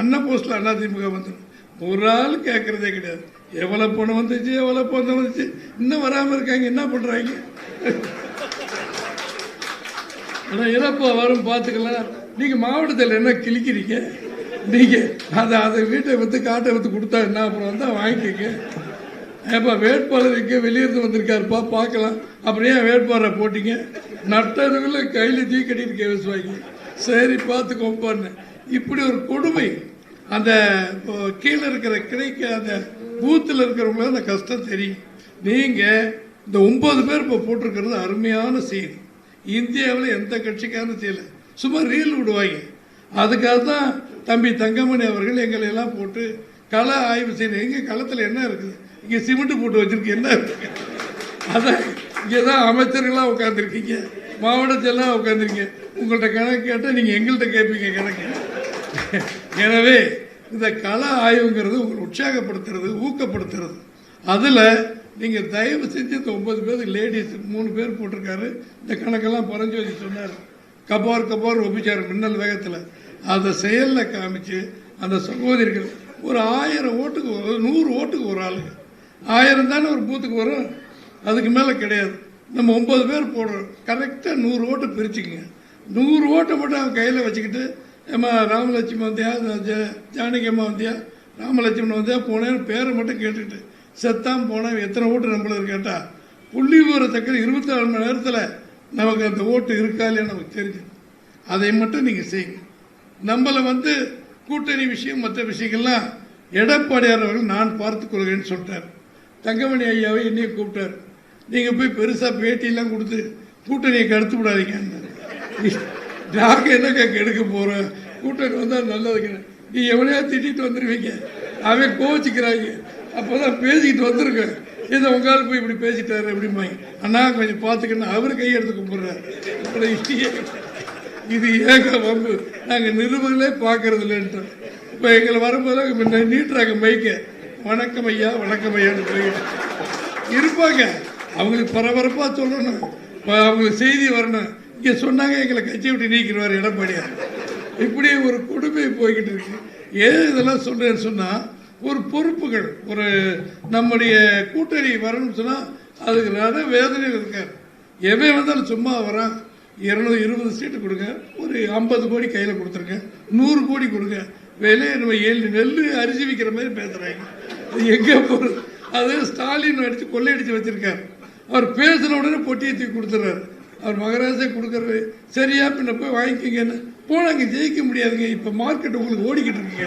அண்ணன் போஸ்ட்ல அதிமுக வந்துடும் ஒரு ஆள் கேட்கறதே கிடையாது. எவ்வளவு பணம் வந்துச்சு எவ்வளவு பணம் வந்துச்சு? இன்னும் வராம இருக்காங்க என்ன பண்றாங்க? ஆனா இறப்பு வரும் பார்த்துக்கலாம். நீங்க மாவட்டத்தில் என்ன கிழிக்கிறீங்க? நீங்க அதை அதை வீட்டை வித்து காட்டை வித்து கொடுத்தா என்ன அப்புறம் வந்தா வாங்கிக்கங்க. ஏப்பா வேட்பாளர் எங்கே வெளியிருந்து வந்திருக்காருப்பா பார்க்கலாம். அப்புறம் ஏன் வேட்பாளரை போட்டீங்க? நட்டதுல கையில் தீ கட்டிட்டு விசுவாங்க சரி பார்த்துக்கோப்பான்னு இப்படி ஒரு கொடுமை அந்த கீழே இருக்கிற கிடைக்க அந்த பூத்தில் இருக்கிறவங்களுக்கு அந்த கஷ்டம் தெரியும். நீங்கள் இந்த ஒன்பது பேர் இப்போ போட்டிருக்கிறது அருமையான செய்தி இந்தியாவில் எந்த கட்சிக்கான செய்யல சும்மா ரீல் விடுவாங்க. அதுக்காக தான் தம்பி தங்கமணி அவர்கள் எங்களை எல்லாம் போட்டு கள ஆய்வு செய்யணும் எங்கள் களத்தில் என்ன இருக்குது? இங்கே சிமெண்ட் போட்டு வச்சுருக்கு என்ன இருக்கு? அதான் இங்கே தான் அமைச்சர்களாக உட்காந்துருக்கீங்க மாவட்டத்தெல்லாம் உட்காந்துருக்கீங்க உங்கள்கிட்ட கணக்கு கேட்டால் நீங்கள் எங்கள்கிட்ட கேட்பீங்க கணக்கு. எனவே இந்த கல ஆய்வுங்கிறது உங்களை உற்சாகப்படுத்துறது ஊக்கப்படுத்துறது. அதில் நீங்கள் தயவு செஞ்சு இந்த ஒன்பது பேர் லேடிஸ் மூணு பேர் போட்டிருக்காரு. இந்த கணக்கெல்லாம் பரஞ்சோதி சொன்னார். கபார் கபார் ஒபிச்சார் மின்னல் வேகத்தில். அதை செயலில் காமிச்சு அந்த சகோதரிகள் ஒரு ஆயிரம் ஓட்டுக்கு நூறு ஓட்டுக்கு ஒரு ஆளுங்க ஆயிரம் தானே ஒரு பூத்துக்கு வரும். அதுக்கு மேலே கிடையாது. நம்ம ஒம்பது பேர் போடுறோம். கரெக்டாக நூறு ஓட்டு பிரிச்சுக்கங்க. நூறு ஓட்டை மட்டும் அவன் கையில் வச்சுக்கிட்டு ஏம்மா ராமலட்சுமி வந்தியா? ஜ- ஜானகி அம்மா வந்தியா? ராமலட்சுமன் வந்தியா? போனேன்னு பேரை மட்டும் கேட்டுக்கிட்டு. செத்தான் போனேன் எத்தனை ஓட்டு நம்மளுக்கு கேட்டா? புள்ளி விவரத்தக்க இருபத்தி நாலு மணி நேரத்தில் நமக்கு அந்த ஓட்டு இருக்கா இல்லையா நமக்கு தெரிஞ்சு. அதை மட்டும் நீங்கள் செய்யுங்க. நம்மளை வந்து கூட்டணி விஷயம் மற்ற விஷயங்கள்லாம் எடப்பாடியார் அவர்கள் நான் பார்த்துக் கொள்கிறேன்னு சொல்லிட்டார். தங்கமணி ஐயாவை என்னையும் கூப்பிட்டார். நீங்கள் போய் பெருசாக பேட்டியெல்லாம் கொடுத்து கூட்டணியை கடுத்து விடாதீங்கன்னு. நாங்கள் என்னங்க கெடுக்க போகிறோம் கூட்டணி வந்தால் நல்லதுங்க நீ எவனையா திட்டிட்டு வந்துடுவீங்க அவன் கோவிச்சுக்கிறாங்க. அப்போதான் பேசிக்கிட்டு வந்திருக்க இதை உங்களால் போய் இப்படி பேசிட்டாரு அப்படிம்பாங்க. அண்ணா கொஞ்சம் பார்த்துக்கணும் அவர் கையெடுத்து கும்பிட்றாரு. இது ஏங்க வம்பு. நாங்கள் நிருபர்களே பார்க்கறது இல்லைன்ட்டோம் இப்போ எங்களை வரும்போது முன்ன நீட்டுறாங்க மைக்க. வணக்கம் ஐயா வணக்கம் ஐயான்னு போயிட்டு. இருப்பாங்க. அவங்களுக்கு பரபரப்பாக சொல்லணும். அவங்களுக்கு செய்தி வரணும். இங்கே சொன்னாங்க எங்களை கட்சி விட்டு நீக்கிடுவார் எடப்பாடியார். இப்படி ஒரு கொடுமை போய்கிட்டு இருக்கு. ஏன் இதெல்லாம் சொல்றேன்னு சொன்னால் ஒரு பொறுப்புகள் ஒரு நம்முடைய கூட்டணி வரணும்னு சொன்னால் அதுக்கு நிறைய வேதனைகள் இருக்கார் எவன் வந்தாலும் சும்மா வரான். இருநூறு இருபது சீட்டு கொடுங்க. ஒரு ஐம்பது கோடி கையில் கொடுத்துருங்க நூறு கோடி கொடுங்க. விலையை நம்ம ஏழு நெல் அரிசி விற்கிற மாதிரி பேசுகிறாங்க எங்கே போகிறது அது ஸ்டாலின் அடித்து கொள்ளையடித்து வச்சுருக்கார். அவர் பேசின உடனே பொட்டியை தூக்கி கொடுத்துட்றாரு அவர் மகராசே கொடுக்குறது. சரியா பின்ன போய் வாங்கிக்கிங்கன்னு போனால் அங்கே ஜெயிக்க முடியாதுங்க. இப்போ மார்க்கெட் உங்களுக்கு ஓடிக்கிட்டு இருக்கீங்க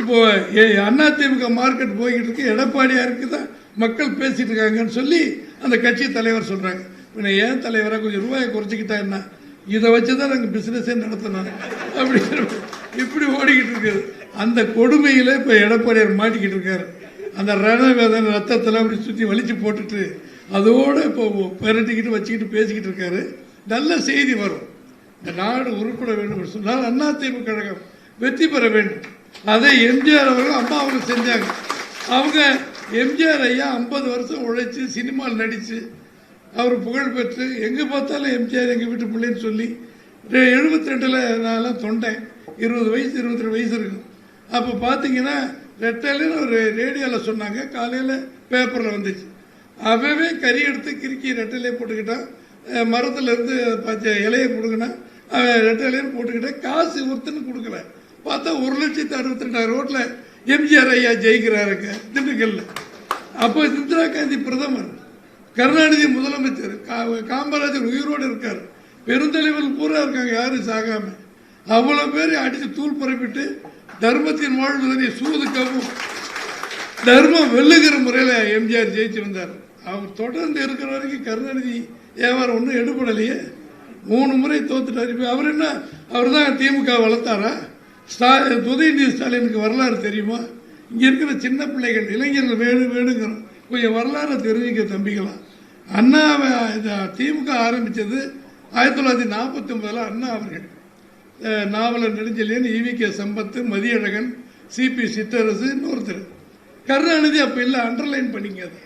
இப்போ ஏ- அதிமுக மார்க்கெட் போய்கிட்டு இருக்கு. எடப்பாடியாருக்கு தான் மக்கள் பேசிகிட்டு இருக்காங்கன்னு சொல்லி அந்த கட்சி தலைவர் சொல்கிறாங்க பின்ன ஏன் தலைவராக கொஞ்சம் ரூபாயை குறைச்சிக்கிட்டா என்ன? இதை வச்சு தான் நாங்கள் பிஸ்னஸே நடத்தினோம் அப்படிங்கிற இப்படி ஓடிக்கிட்டு இருக்குது. அந்த கொடுமையில் இப்போ எடப்பாடியார் மாட்டிக்கிட்டு இருக்காரு. அந்த ரணவேதனை ரத்தத்தில் அப்படி சுற்றி வலிச்சு போட்டுட்டு அதோட இப்போ பிரட்டிக்கிட்டு வச்சுக்கிட்டு பேசிக்கிட்டு இருக்காரு. நல்ல செய்தி வரும். இந்த நாடு உருப்பட வேண்டும் என்று சொன்னால் அதிமுக கழகம் வெற்றி பெற வேண்டும். அதை எம்ஜிஆர் அவர்கள் அம்மா அவங்க செஞ்சாங்க. அவங்க எம்ஜிஆர் ஐயா ஐம்பது வருஷம் உழைச்சி சினிமாவில் நடித்து அவர் புகழ் பெற்று எங்கே பார்த்தாலும் எம்ஜிஆர் எங்கள் வீட்டு பிள்ளைன்னு சொல்லி எழுபத்தி ரெண்டில் நான்லாம் தொண்டேன். இருபது வயசு இருபத்தி ரெண்டு வயசு இருக்கும். அப்போ பார்த்தீங்கன்னா ரெட்டையிலன்னு ஒரு ரேடியோவில் சொன்னாங்க. காலையில் பேப்பரில் வந்துச்சு. அவவே கறி எடுத்து கிறுக்கி ரெட்டையிலே போட்டுக்கிட்டான் மரத்தில் இருந்து பச்சை இலையை கொடுக்கினா அவன் ரெட்டையிலையும் போட்டுக்கிட்டான் காசு ஒருத்தன்னு கொடுக்கல. பார்த்தா ஒரு லட்சத்து அறுபத்தி ரெண்டாயிரம் ரோட்டில் எம்ஜிஆர் ஐயா ஜெயிக்கிறாருங்க திண்டுக்கல்ல. அப்போ இந்திரா காந்தி பிரதமர் கருணாநிதி முதலமைச்சர் கா- காமராஜர் உயிரோடு இருக்கார். பெருந்தலைவர்கள் பூரா இருக்காங்க யாரும் சாகாம. அவ்வளோ பேர் அடித்து தூள் பரப்பிட்டு தர்மத்தின் வாழ்வதனை சூதுக்கவும் தர்மம் வெல்லுகிற முறையில் எம்ஜிஆர் ஜெயிச்சு வந்தார் அவர் தொடர்ந்து இருக்கிற வரைக்கும் கருணாநிதி வியாபாரம் ஒன்றும் எடுபடலையே. மூணு முறை தோத்துட்டார். இப்போ அவர் என்ன? அவர் தான் திமுக வளர்த்தாரா? ஸ்டா உதயநிதி ஸ்டாலினுக்கு வரலாறு தெரியுமா? இங்கே இருக்கிற சின்ன பிள்ளைகள் இளைஞர்கள் வேணும் வேணுங்கிறோம். கொஞ்சம் வரலாறு தெரிஞ்சுக்க தம்பிக்கலாம் அண்ணா இதை திமுக ஆரம்பித்தது ஆயிரத்தி தொள்ளாயிரத்தி நாற்பத்தி ஒன்பதில் அண்ணா அவர்கள். நாவலர் நெடுஞ்செழியன் இவி கே. சம்பத்து மதியழகன் சிபி சித்தரசு இன்னொருத்தர். கருணாநிதி அப்போ இல்லை அண்டர்லைன் பண்ணிங்க அதை.